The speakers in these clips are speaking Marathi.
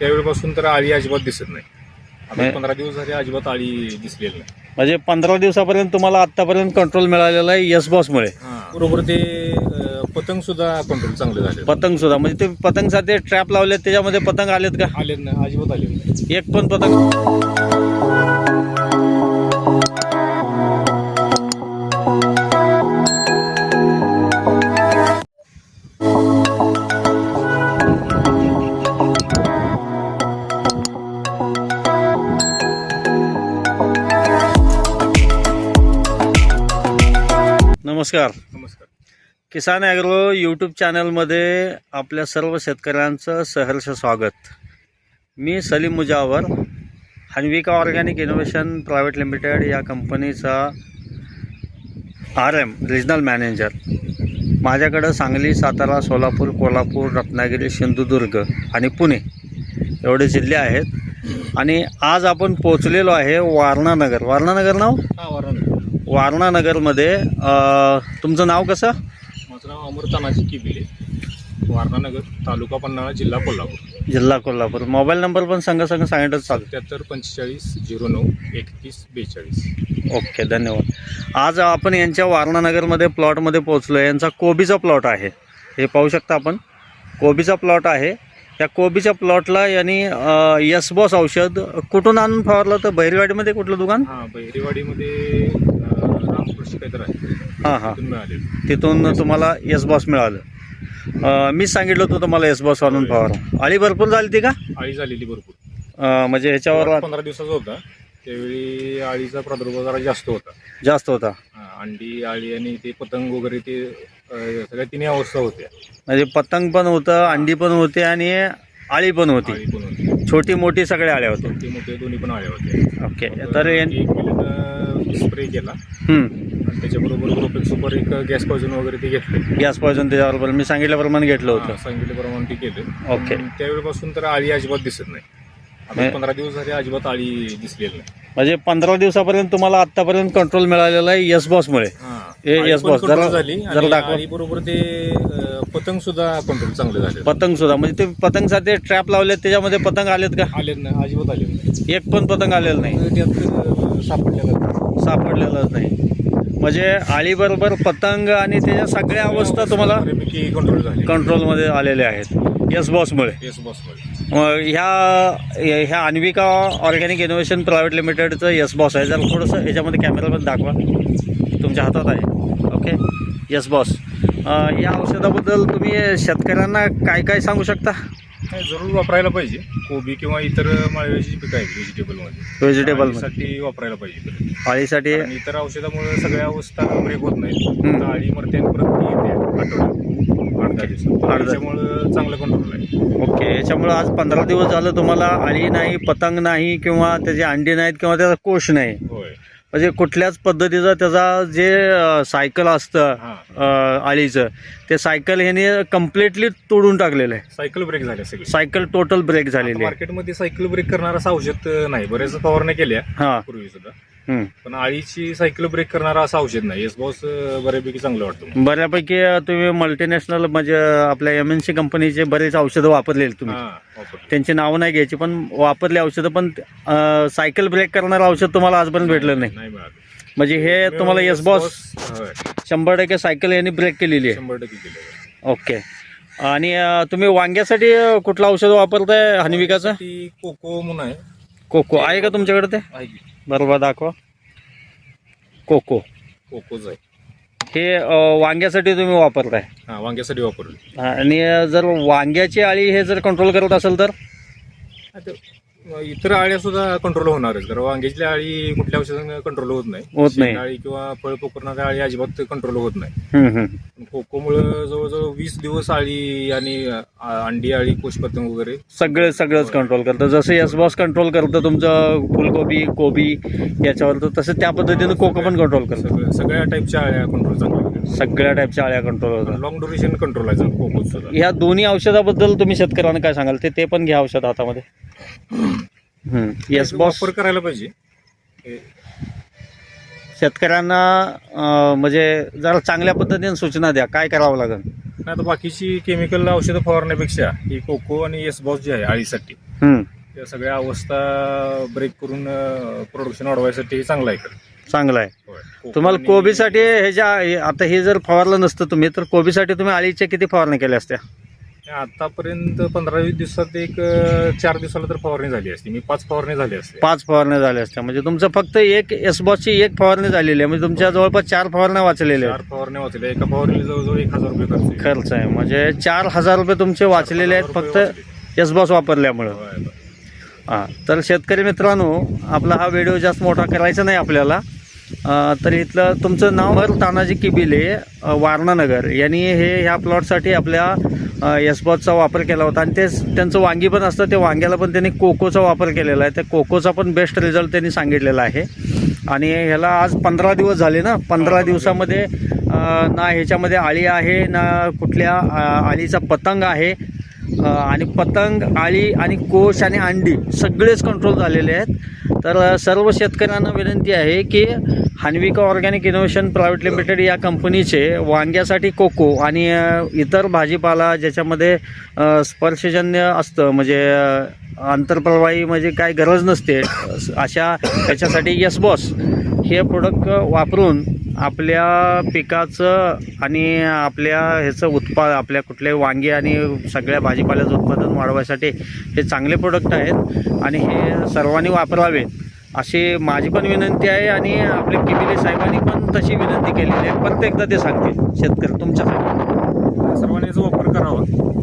त्यावेळेपासून तर आळी अजिबात दिसत नाही. पंधरा दिवस झाले अजिबात आळी दिसलेली नाही. म्हणजे पंधरा दिवसापर्यंत तुम्हाला आतापर्यंत कंट्रोल मिळालेला आहे यस बॉसमुळे बरोबर ते पतंग सुद्धा कंट्रोल चांगले झाले पतंग सुद्धा म्हणजे ते पतंगसाठी ट्रॅप लावलेत त्याच्यामध्ये पतंग आलेत का? आले नाही अजिबात आले नाही. एक पण पतंग नमस्कार. नमस्कार. किसान ॲग्रो यूट्यूब चॅनलमध्ये आपल्या सर्व शेतकऱ्यांचं सहर्ष स्वागत. मी Salim Mujawar Hanvika organic innovation private limited या कंपनीचा आर एम रिजनल मॅनेजर माझ्याकडं सांगली सातारा सोलापूर कोल्हापूर रत्नागिरी सिंधुदुर्ग आणि पुणे एवढे जिल्हे आहेत. आणि आज आपण पोचलेलो आहे वारणानगर वारणानगर नाव? हा वारण वारणानगरमध्ये तुमचं नाव कसं? माझं नाव अमर तानाजी किबिले. वारणानगर तालुका पन्हाळा जिल्हा कोल्हापूर. जिल्हा कोल्हापूर. मोबाईल नंबर पण संघ संघ सांगितलं सत्याहत्तर पंचेचाळीस झिरो नऊ एकतीस बेचाळीस. ओके धन्यवाद. आज आपण यांच्या वारणानगरमध्ये प्लॉटमध्ये पोहोचलो आहे यांचा कोबीचा प्लॉट आहे. हे पाहू शकता आपण. कोबीचा प्लॉट आहे. या कोबीच्या प्लॉटला यांनी अ, यस बॉस औषध कुठून आणून फवारलं तर बहिरवाडीमध्ये कुठलं दुकान? हा बहिरेवाडीमध्ये रामकृष्ण काहीतरी आहे. हां हां. तिथून मिळाले. तिथून तुम्हाला यस बॉस मिळालं. अ, मीच सांगितलं होतं तुम्हाला यस बॉस आणून फवारा. आळी भरपूर झाली ती का? आळी झालेली भरपूर. अ, म्हणजे ह्याच्यावर पंधरा दिवसाचा होता. त्यावेळी आळीचा प्रादुर्भाव जरा जास्त होता. जास्त होता. हा, अंडी आळी आणि ते पतंग वगैरे ते सगळ्या तिन्ही अवस्था होत्या. म्हणजे पतंग पण होतं अंडी पण होते आणि आळी पण होती. आळी पण होती. छोटी मोठी सगळ्या आल्या होत्या. छोटे मोठे दोन्ही पण आळे होते ओके तर यां- एक मिनिट स्प्रे केला. हं. आणि त्याच्याबरोबर ग्रोपेक सुपर एक गॅस पॉइझन वगैरे ते घेतले. गॅस पॉयझन त्याच्याबरोबर. मी सांगितल्याप्रमाणे घेतलं होतं. सांगितल्याप्रमाणे ते केलं. ओके. पण त्यावेळेपासून तर आळी अजिबात दिसत नाही. आता. पंधरा दिवस झाले अजिबात आळी दिसलेली नाही. म्हणजे पंधरा दिवसापर्यंत तुम्हाला आतापर्यंत कंट्रोल मिळालेला आहे यस बॉसमुळे हा. आळी जरा- झाली जरा दाखवा. आळी बरोबर ते पतंग सुद्धा कंट्रोल चांगले झाले. पतंग सुद्धा. म्हणजे ते पतंगसाठी ट्रॅप लावलेत त्याच्यामध्ये पतंग आलेत का? आले नाही अजिबात आले नाही एक पण पतंग आलेलं नाही. त्यात अं, सापडलेलं सापडलेलंच नाही. म्हणजे आळीबरोबर पतंग आणि त्याच्या सगळ्या अवस्था तुम्हाला कंट्रोल झाले. कंट्रोलमध्ये आलेल्या आहेत. यस बॉसमुळे येस बॉस मग ह्या ह्या अन्विका ऑर्गॅनिक इनोव्हेशन प्रायव्हेट लिमिटेडचं यस बॉस आहे. जर थोडंसं ह्याच्यामध्ये कॅमेरामध्ये दाखवा. तुमच्या हातात आहे. ओके यस बॉस या औषधाबद्दल तुम्ही शेतकऱ्यांना काय काय सांगू शकता? नाही जरूर वापरायला पाहिजे. कोबी किंवा इतर माळव्याची पिकं आहेत व्हेजिटेबलमध्ये व्हेजिटेबलसाठी वापरायला पाहिजे आळीसाठी? आणि इतर औषधामुळे सगळ्या अवस्था ब्रेक होत. फक्त आळी मरते आणि परत ती येते आठवड्यात. आठ दहा दिवसात. आठ दहा- त्याच्यामुळं चांगलं कंट्रोल आहे. ओके याच्यामुळं आज पंधरा दिवस झालं तुम्हाला आळी नाही पतंग नाही किंवा त्याची अंडी नाहीत किंवा त्याचा कोश नाही. होय. म्हणजे कुठल्याच पद्धतीचं त्याचा जे सायकल असतं आळीचं ते सायकल ह्याने कम्प्लिटली तोडून टाकलेलं आहे. सायकल ब्रेक झाले सगळे. सायकल टोटल ब्रेक झालेली आहे. मार्केटमध्ये सायकल ब्रेक करणारं असं औषध नाही. बरेच फवारण्या केल्या हां. पूर्वी सुद्धा. पण आळीची सायकल ब्रेक करणारा असं औषध नाही. येस बॉस बऱ्यापैकी चांगलं वाटतं बऱ्यापैकी तुम्ही मल्टीनॅशनल म्हणजे आपल्या एम एन सी कंपनीचे बरेच औषधं वापरलेली तुम्ही. हा वापरलं त्यांची नावं नाही घ्यायची पण वापरली औषधं पण अ, सायकल ब्रेक करणारं औषध तुम्हाला आजपर्यंत भेटलं नाही. नाही मिळालं. म्हणजे हे तुम्हाला यस बॉस होय. शंभर टक्के सायकल यांनी ब्रेक केलेली आहे. शंभर टक्के केलं ओके आणि अ, तुम्ही वांग्यासाठी अ, कुठलं औषध वापरताय हनविकाचं ती कोको म्हणून आहे. कोको आहे का तुमच्याकडे ते? आहे की. बरोबर दाखवा. कोको. कोकोच आहे. हे अ, वांग्यासाठी तुम्ही वापरताय. हा वांग्यासाठी वापरलं आणि अ, जर वांग्याची आळी हे जर कंट्रोल करत असेल तर? अं, इतर आळ्या सुद्धा कंट्रोल होणारच. कारण वांग्याची आळी कुठल्या औषधाने कंट्रोल होत नाही. होत नाही. शेंगाळी किंवा फळ पोकरणाऱ्या आळी अजिबात कंट्रोल होत नाही. हम्म, जवळजवळ वीस दिवस आळी आणि अंडी आळी कोशपतंग वगैरे सगळे सगळंच कंट्रोल करतं. जसं यस बॉस कंट्रोल करतं तुमचं फुलकोबी कोबी याच्यावर तर तसं त्या पद्धतीनं कोको पण कंट्रोल करतं. सगळ्या सगळ्या टाईपच्या आळ्या कंट्रोल चांगल्या सगळ्या टाईपच्या आळ्या कंट्रोल होतात. लॉंग ड्युरेशन कंट्रोल आहे कोको सुद्धा ह्या दोन्ही औषधाबद्दल तुम्ही शेतकऱ्यांना काय सांगाल? ते ते पण घ्या औषध हातामध्ये. येस बॉस वापर करायला पाहिजे. हे. शेतकऱ्यांना म्हणजे जरा चांगल्या पद्धतीने सूचना द्या. काय करावं लागेल? नाही आता बाकीची केमिकल औषधं फवारण्यापेक्षा ही कोको आणि येस बॉस जी आहे आळीसाठी त्या सगळ्या अवस्था ब्रेक करून प्रोडक्शन वाढवायसाठी हे चांगलं आहे. चांगलं आहे. होय. तुम्हाला आणि- कोबीसाठी हे- आता हे जर फवारलं नसतं तुम्ही तर कोबीसाठी तुम्ही आळीच्या किती फवारणी केल्या असत्या? आतापर्यंत पंधरा वीस दिवसात एक चार दिवसाला तर फवारणी झाली असती. मी पाच फवारणी झाली असते. पाच फवारण्या झाल्या असत्या म्हणजे तुमचं फक्त एक एसबॉसची एक फवारणी झालेली आहे. म्हणजे तुमच्या जवळपास चार फवारण्या वाचलेल्या चार फवारण्या वाचल्या एका फवारणीला जवळजवळ एक हजार रुपये खर्च आहेत आहे. खर्च आहे. म्हणजे चार हजार रुपये तुमचे वाचलेले आहेत हजार फक्त रुपये. एसबॉस वापरल्यामुळं. होय. हां तर शेतकरी मित्रांनो आपला हा व्हिडिओ जास्त मोठा करायचा नाही आपल्याला. अं, तर इथलं तुमचं नाव हर तानाजी किबिले अं, वारणानगर यांनी हे ह्या प्लॉटसाठी आपल्या एसबॉसचा वापर केला होता. आणि तेच त्यांचं वांगी पण असतं ते वांग्याला पण त्यांनी कोकोचा वापर केलेला आहे. त्या कोकोचा पण बेस्ट रिझल्ट त्यांनी सांगितलेला आहे. आणि ह्याला आज पंधरा दिवस झाले ना पंधरा दिवसामध्ये ना ह्याच्यामध्ये आळी आहे ना कुठल्या आळीचा पतंग आहे आणि पतंग आळी आणि कोश आणि अंडी सगळेच कंट्रोल झालेले आहेत. तर सर्व शेतकऱ्यांना विनंती आहे की Hanvika organic innovation private limited या कंपनीचे वांग्यासाठी कोको आणि इतर भाजीपाला ज्याच्यामध्ये स्पर्शजन्य असतं म्हणजे आंतरप्रवाही म्हणजे काय गरज नसते अशा याच्यासाठी यसबॉस हे प्रोडक्ट वापरून आपल्या पिकाचं आणि आपल्या ह्याचं उत्पा आपल्या कुठल्याही वांगी आणि सगळ्या भाजीपाल्याचं उत्पादन वाढवायसाठी हे चांगले प्रोडक्ट आहेत. आणि हे सर्वांनी वापरावे अशी माझी पण विनंती आहे आणि आपले किबिले साहेबांनी पण तशी विनंती केलेली आहे. प्रत्येकदा ते सांगतील शेतकरी तुमच्यासाठी सर्वांनी याचा वापर करावा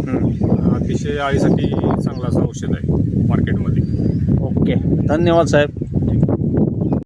हं. अतिशय आळीसाठी चांगला असं औषध आहे मार्केटमध्ये ओके. धन्यवाद साहेब.